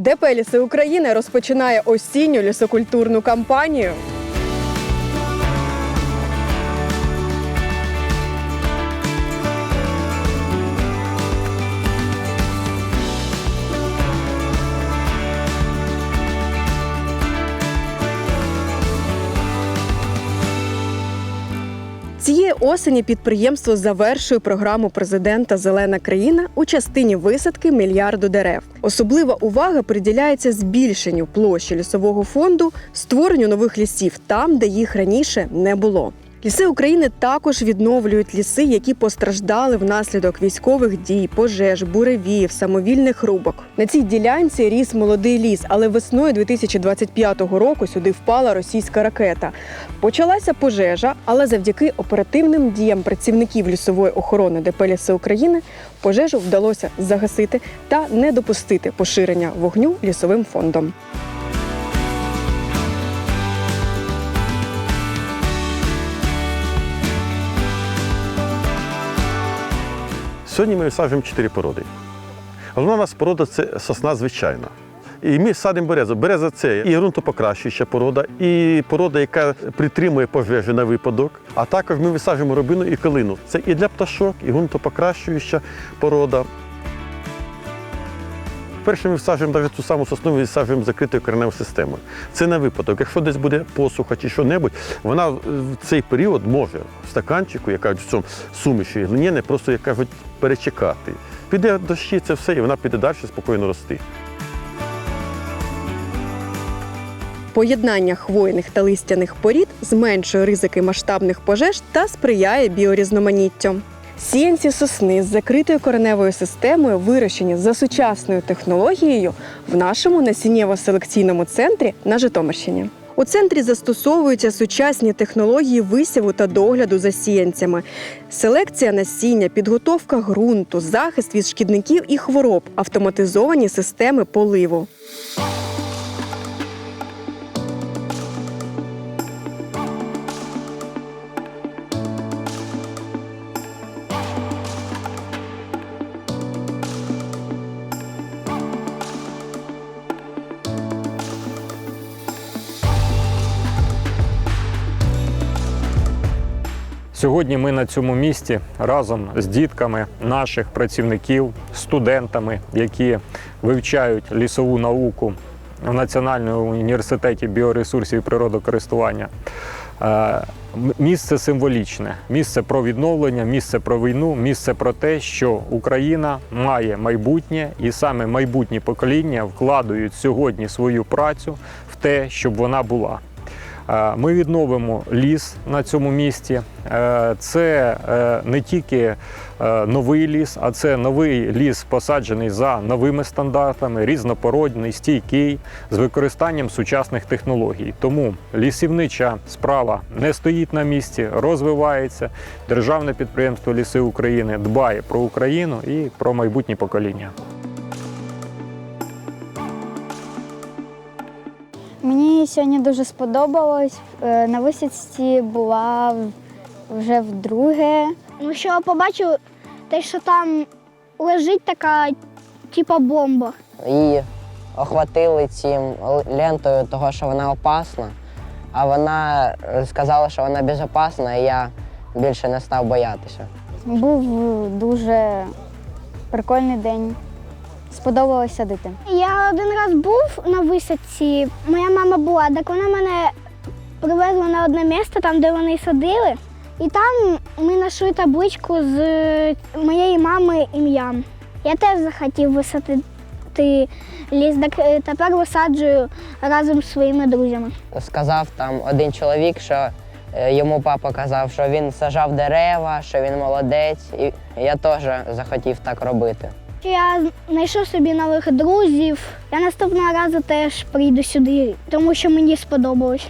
ДП «Ліси України розпочинає осінню лісокультурну кампанію. Цієї осені підприємство завершує програму президента Зелена країна у частині висадки мільярду дерев. Особлива увага приділяється збільшенню площі лісового фонду, створенню нових лісів там, де їх раніше не було. Ліси України також відновлюють ліси, які постраждали внаслідок військових дій, пожеж, буревіїв, самовільних рубок. На цій ділянці ріс молодий ліс, але весною 2025 року сюди впала російська ракета. Почалася пожежа, але завдяки оперативним діям працівників лісової охорони ДП «Ліси України пожежу вдалося загасити та не допустити поширення вогню лісовим фондом. Сьогодні ми висаджуємо чотири породи. Головна у нас порода це сосна звичайна. І ми садимо березу. Береза це і ґрунтопокращуюча порода, і порода, яка притримує пожежі на випадок. А також ми висаджуємо робину і калину. Це і для пташок, і ґрунтопокращуюча порода. Перше ми всаджуємо навіть ту саму сосну, ми всаджуємо закритою кореневою системою. Це на випадок. Якщо десь буде посуха чи що-небудь, вона в цей період може стаканчику, яка в цьому суміші глиняне, просто як кажуть, перечекати. Піде дощі, це все, і вона піде далі спокійно рости. Поєднання хвойних та листяних порід зменшує ризики масштабних пожеж та сприяє біорізноманіттю. Сіянці сосни з закритою кореневою системою вирощені за сучасною технологією в нашому насіннєво-селекційному центрі на Житомирщині. У центрі застосовуються сучасні технології висіву та догляду за сіянцями, селекція насіння, підготовка ґрунту, захист від шкідників і хвороб, автоматизовані системи поливу. Сьогодні ми на цьому місці разом з дітками наших працівників, студентами, які вивчають лісову науку в Національному університеті біоресурсів і природокористування. Е, Місце символічне, місце про відновлення, місце про війну, місце про те, що Україна має майбутнє, і саме майбутні покоління вкладають сьогодні свою працю в те, щоб вона була. Ми відновимо ліс на цьому місці. Е, Це е, не тільки е, новий ліс, а це новий ліс, посаджений за новими стандартами, різнопородний, стійкий, з використанням сучасних технологій. Тому лісівнича справа не стоїть на місці, розвивається. Державне підприємство Ліси України дбає про Україну і про майбутні покоління. Мені сьогодні дуже сподобалось. Е, На висадці була вже вдруге. Ну, що побачив, те, що там лежить така, типа бомба. Її охватили цим лентою, того, що вона опасна. А вона е, сказала, що вона безпечна, і я більше не став боятися. Був дуже прикольний день. Сподобалось садити. Я один раз був на висадці, моя мама була, так вона мене привезла на одне місце, там, де вони садили. І там ми знайшли табличку з е, моєї мами ім'ям. Я теж захотів висадити ліс, так е, тепер висаджую разом з своїми друзями. Сказав там один чоловік, що е, йому папа казав, що він сажав дерева, що він молодець, і я теж захотів так робити. Я знайшов собі нових друзів. Я наступного разу теж прийду сюди, тому що мені сподобалось.